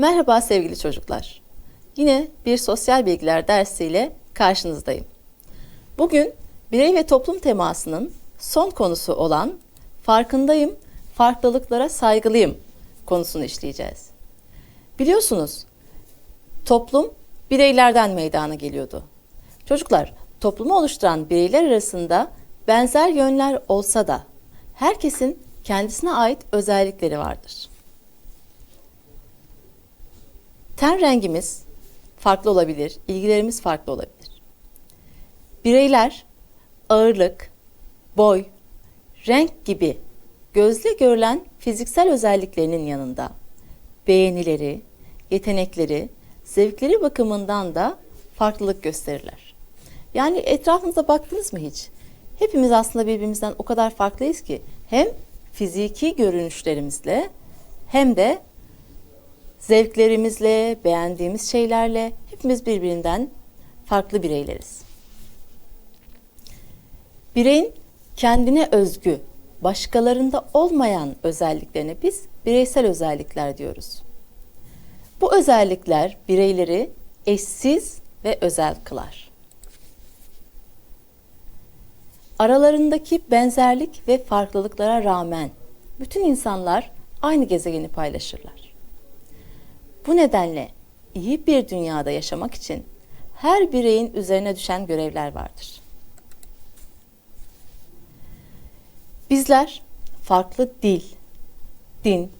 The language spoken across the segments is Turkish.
Merhaba sevgili çocuklar. Yine bir sosyal bilgiler dersiyle karşınızdayım. Bugün birey ve toplum temasının son konusu olan farkındayım, farklılıklara saygılıyım konusunu işleyeceğiz. Biliyorsunuz toplum bireylerden meydana geliyordu. Çocuklar, toplumu oluşturan bireyler arasında benzer yönler olsa da herkesin kendisine ait özellikleri vardır. Ten rengimiz farklı olabilir, ilgilerimiz farklı olabilir. Bireyler ağırlık, boy, renk gibi gözle görülen fiziksel özelliklerinin yanında beğenileri, yetenekleri, zevkleri bakımından da farklılık gösterirler. Yani etrafınıza baktınız mı hiç? Hepimiz aslında birbirimizden o kadar farklıyız ki hem fiziki görünüşlerimizle hem de zevklerimizle, beğendiğimiz şeylerle hepimiz birbirinden farklı bireyleriz. Bireyin kendine özgü, başkalarında olmayan özelliklerine biz bireysel özellikler diyoruz. Bu özellikler bireyleri eşsiz ve özel kılar. Aralarındaki benzerlik ve farklılıklara rağmen bütün insanlar aynı gezegeni paylaşırlar. Bu nedenle iyi bir dünyada yaşamak için her bireyin üzerine düşen görevler vardır. Bizler farklı dil, din,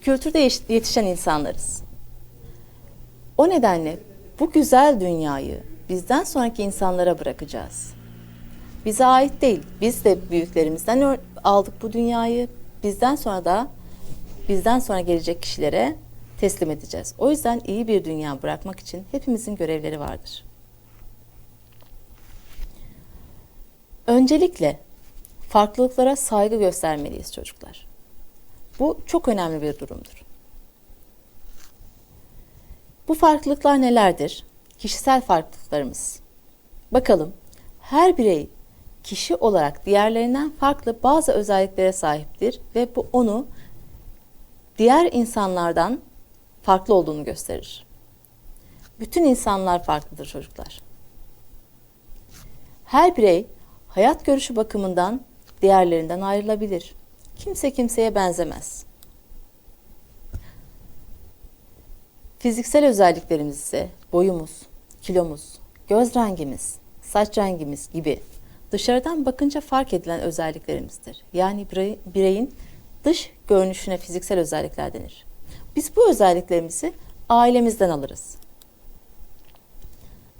kültürde yetişen insanlarız. O nedenle bu güzel dünyayı bizden sonraki insanlara bırakacağız. Bize ait değil. Biz de büyüklerimizden aldık bu dünyayı. Bizden sonra da bizden sonra gelecek kişilere teslim edeceğiz. O yüzden iyi bir dünya bırakmak için hepimizin görevleri vardır. Öncelikle farklılıklara saygı göstermeliyiz çocuklar. Bu çok önemli bir durumdur. Bu farklılıklar nelerdir? Kişisel farklılıklarımız. Bakalım her birey kişi olarak diğerlerinden farklı bazı özelliklere sahiptir ve bu onu diğer insanlardan farklı olduğunu gösterir. Bütün insanlar farklıdır çocuklar. Her birey hayat görüşü bakımından diğerlerinden ayrılabilir. Kimse kimseye benzemez. Fiziksel özelliklerimiz ise boyumuz, kilomuz, göz rengimiz, saç rengimiz gibi dışarıdan bakınca fark edilen özelliklerimizdir. Yani bireyin dış görünüşüne fiziksel özellikler denir. Biz bu özelliklerimizi ailemizden alırız.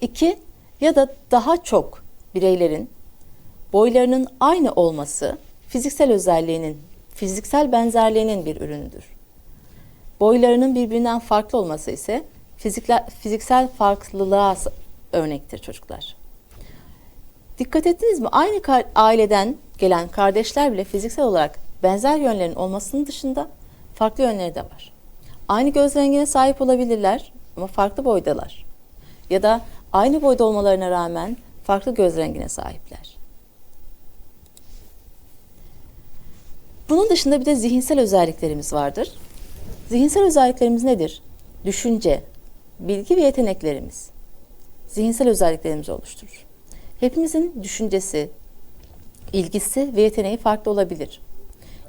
İki ya da daha çok bireylerin boylarının aynı olması fiziksel özelliğinin, fiziksel benzerliğinin bir ürünüdür. Boylarının birbirinden farklı olması ise fiziksel farklılığa örnektir çocuklar. Dikkat ettiniz mi? Aynı aileden gelen kardeşler bile fiziksel olarak benzer yönlerin olmasının dışında farklı yönleri de var. Aynı göz rengine sahip olabilirler ama farklı boydalar. Ya da aynı boyda olmalarına rağmen farklı göz rengine sahipler. Bunun dışında bir de zihinsel özelliklerimiz vardır. Zihinsel özelliklerimiz nedir? Düşünce, bilgi ve yeteneklerimiz. Zihinsel özelliklerimizi oluşturur. Hepimizin düşüncesi, ilgisi ve yeteneği farklı olabilir.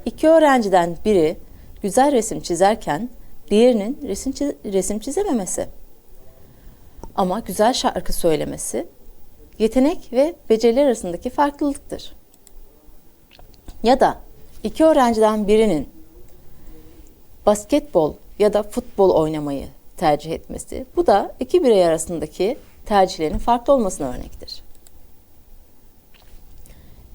İki öğrenciden biri güzel resim çizerken diğerinin resim, çiz resim çizememesi. Ama güzel şarkı söylemesi yetenek ve beceriler arasındaki farklılıktır. Ya da iki öğrenciden birinin basketbol ya da futbol oynamayı tercih etmesi. Bu da iki birey arasındaki tercihlerin farklı olmasına örnektir.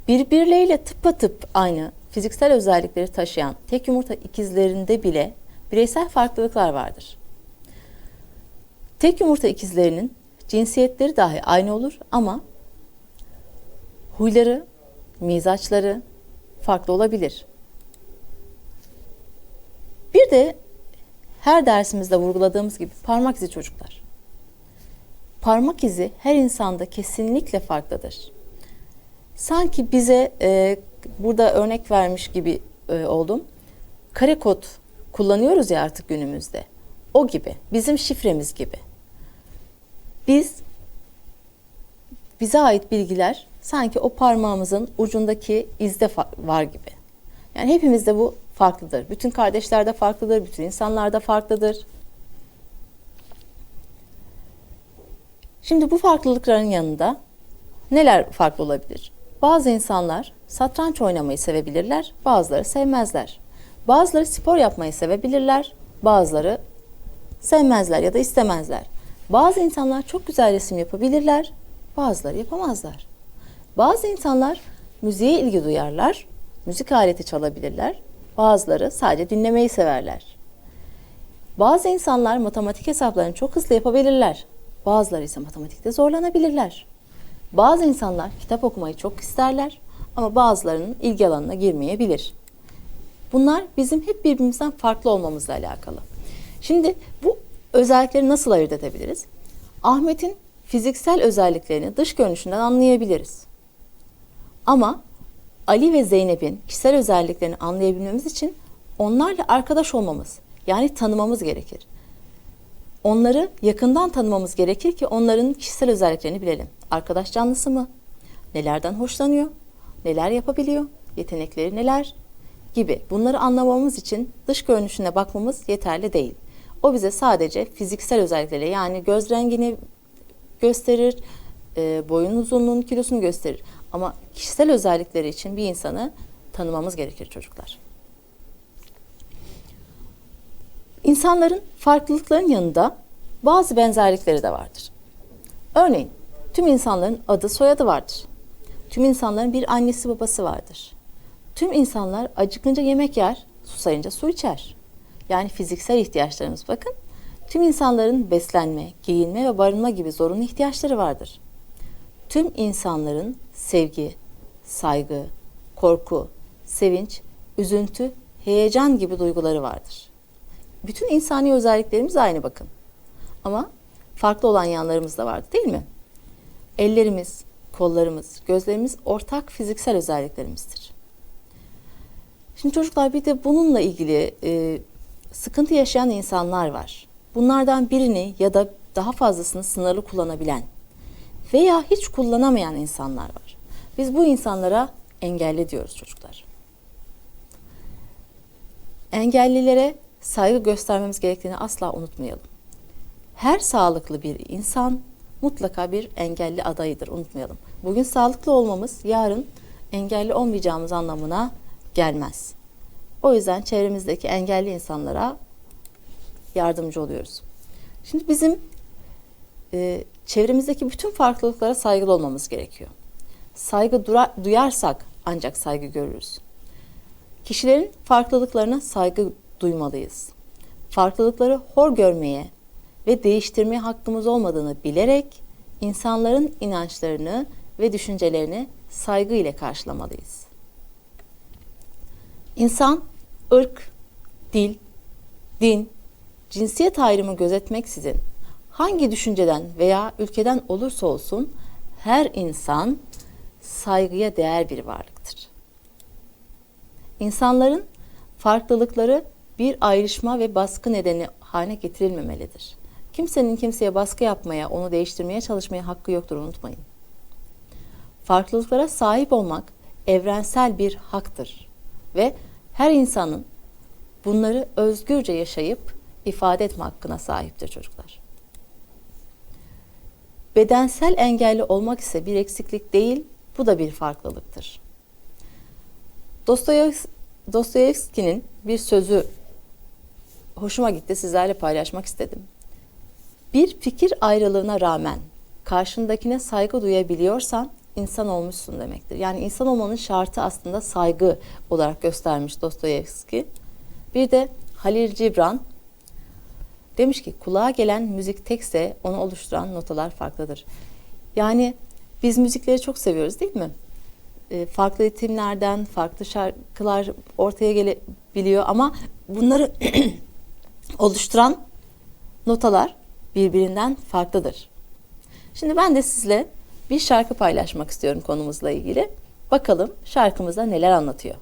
Birbirleriyle tıpatıp aynı fiziksel özellikleri taşıyan tek yumurta ikizlerinde bile bireysel farklılıklar vardır. Tek yumurta ikizlerinin cinsiyetleri dahi aynı olur ama huyları, mizaçları farklı olabilir. Bir de her dersimizde vurguladığımız gibi parmak izi çocuklar. Parmak izi her insanda kesinlikle farklıdır. Sanki bize e, burada örnek vermiş gibi e, oldum. Kare kod kullanıyoruz ya artık günümüzde. o gibi. Bizim şifremiz gibi. Biz bize ait bilgiler sanki o parmağımızın ucundaki izde var gibi. Yani hepimizde bu farklıdır. Bütün kardeşlerde farklıdır, bütün insanlarda farklıdır. Şimdi bu farklılıkların yanında neler farklı olabilir? Bazı insanlar satranç oynamayı sevebilirler, bazıları sevmezler. Bazıları spor yapmayı sevebilirler, bazıları sevmezler ya da istemezler. Bazı insanlar çok güzel resim yapabilirler, bazıları yapamazlar. Bazı insanlar müziğe ilgi duyarlar, müzik aleti çalabilirler, bazıları sadece dinlemeyi severler. Bazı insanlar matematik hesaplarını çok hızlı yapabilirler. Bazıları ise matematikte zorlanabilirler. Bazı insanlar kitap okumayı çok isterler ama bazılarının ilgi alanına girmeyebilir. Bunlar bizim hep birbirimizden farklı olmamızla alakalı. Şimdi bu özellikleri nasıl ayırt edebiliriz? Ahmet'in fiziksel özelliklerini dış görünüşünden anlayabiliriz. Ama Ali ve Zeynep'in kişisel özelliklerini anlayabilmemiz için onlarla arkadaş olmamız, yani tanımamız gerekir. Onları yakından tanımamız gerekir ki onların kişisel özelliklerini bilelim. Arkadaş canlısı mı? Nelerden hoşlanıyor? Neler yapabiliyor? Yetenekleri neler? Gibi. Bunları anlamamız için dış görünüşüne bakmamız yeterli değil. O bize sadece fiziksel özellikleri yani göz rengini gösterir, e, boyun uzunluğunu, kilosunu gösterir. Ama kişisel özellikleri için bir insanı tanımamız gerekir çocuklar. İnsanların farklılıkların yanında bazı benzerlikleri de vardır. Örneğin tüm insanların adı soyadı vardır. Tüm insanların bir annesi babası vardır. Tüm insanlar acıkınca yemek yer, susayınca su içer. Yani fiziksel ihtiyaçlarımız bakın. Tüm insanların beslenme, giyinme ve barınma gibi zorunlu ihtiyaçları vardır. Tüm insanların sevgi, saygı, korku, sevinç, üzüntü, heyecan gibi duyguları vardır. Bütün insani özelliklerimiz aynı bakın. Ama farklı olan yanlarımız da vardı değil mi? Ellerimiz, kollarımız, gözlerimiz ortak fiziksel özelliklerimizdir. Şimdi çocuklar bir de bununla ilgili e, sıkıntı yaşayan insanlar var. Bunlardan birini ya da daha fazlasını sınırlı kullanabilen veya hiç kullanamayan insanlar var. Biz bu insanlara engelli diyoruz çocuklar. Engellilere saygı göstermemiz gerektiğini asla unutmayalım. Her sağlıklı bir insan mutlaka bir engelli adayıdır unutmayalım. Bugün sağlıklı olmamız yarın engelli olmayacağımız anlamına gelmez. O yüzden çevremizdeki engelli insanlara yardımcı oluyoruz. Şimdi bizim e, çevremizdeki bütün farklılıklara saygılı olmamız gerekiyor. Saygı dura, duyarsak ancak saygı görürüz. Kişilerin farklılıklarına saygı duymalıyız. Farklılıkları hor görmeye ve değiştirmeye hakkımız olmadığını bilerek insanların inançlarını ve düşüncelerini saygı ile karşılamalıyız. İnsan, ırk, dil, din, cinsiyet ayrımı gözetmeksizin hangi düşünceden veya ülkeden olursa olsun her insan saygıya değer bir varlıktır. İnsanların farklılıkları bir ayrışma ve baskı nedeni haline getirilmemelidir. Kimsenin kimseye baskı yapmaya, onu değiştirmeye çalışmaya hakkı yoktur unutmayın. Farklılıklara sahip olmak evrensel bir haktır ve her insanın bunları özgürce yaşayıp ifade etme hakkına sahiptir çocuklar. Bedensel engelli olmak ise bir eksiklik değil, bu da bir farklılıktır. Dostoyevski'nin bir sözü hoşuma gitti, sizlerle paylaşmak istedim. Bir fikir ayrılığına rağmen karşındakine saygı duyabiliyorsan insan olmuşsun demektir. Yani insan olmanın şartı aslında saygı olarak göstermiş Dostoyevski. Bir de Halil Cibran demiş ki kulağa gelen müzik tekse onu oluşturan notalar farklıdır. Yani biz müzikleri çok seviyoruz değil mi? E, farklı ritimlerden farklı şarkılar ortaya gelebiliyor ama bunları oluşturan notalar birbirinden farklıdır. Şimdi ben de sizle bir şarkı paylaşmak istiyorum konumuzla ilgili. Bakalım şarkımızda neler anlatıyor.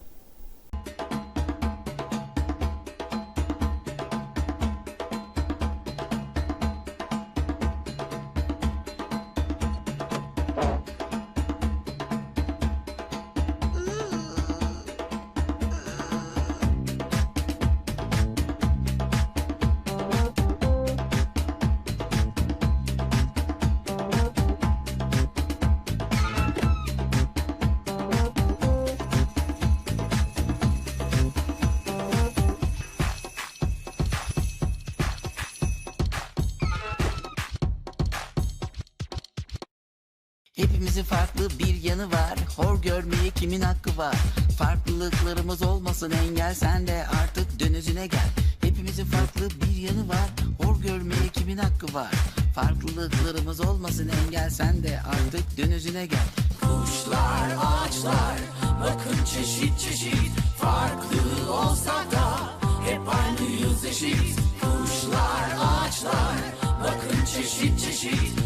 Hepimizin farklı bir yanı var. Hor görmeye kimin hakkı var? Farklılıklarımız olmasın engel Sen de artık dön özüne gel. Hepimizin farklı bir yanı var. Hor görmeye kimin hakkı var? Farklılıklarımız olmasın engel Sen de artık dön özüne gel. Kuşlar, ağaçlar Bakın çeşit çeşit. Farklı olsak da Hep aynıyız eşit. Kuşlar, ağaçlar Bakın çeşit çeşit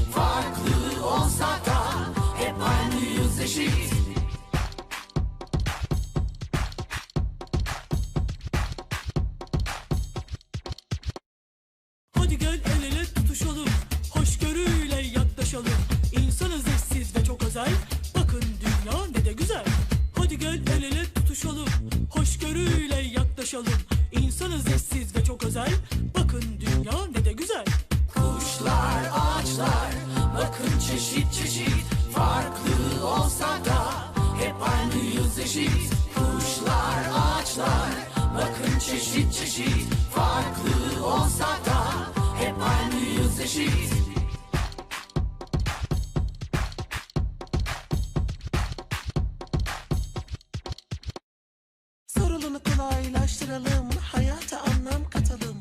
Sorulunu kolaylaştıralım, hayata anlam katalım.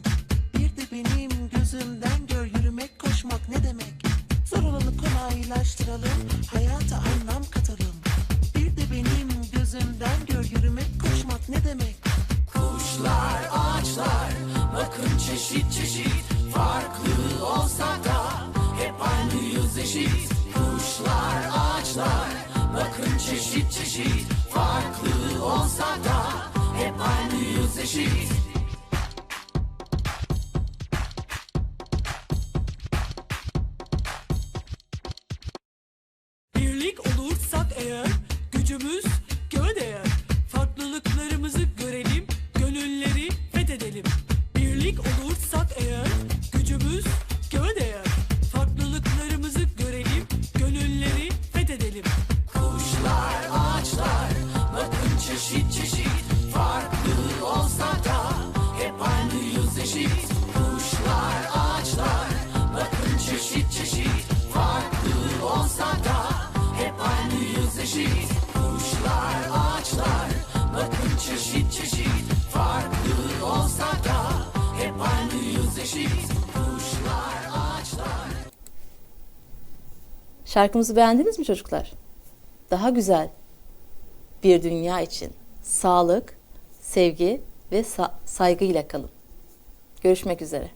Bir de benim gözümden gör yürümek koşmak ne demek? Sorulunu kolaylaştıralım, hayata anlam katalım. Bir de benim gözümden gör yürümek koşmak ne demek? Kuşlar, ağaçlar Bakın çeşit çeşit Farklı olsak da Hep aynıyız eşit aynıyız Şarkımızı beğendiniz mi çocuklar? Daha güzel bir dünya için sağlık, sevgi ve sa- saygıyla kalın. Görüşmek üzere.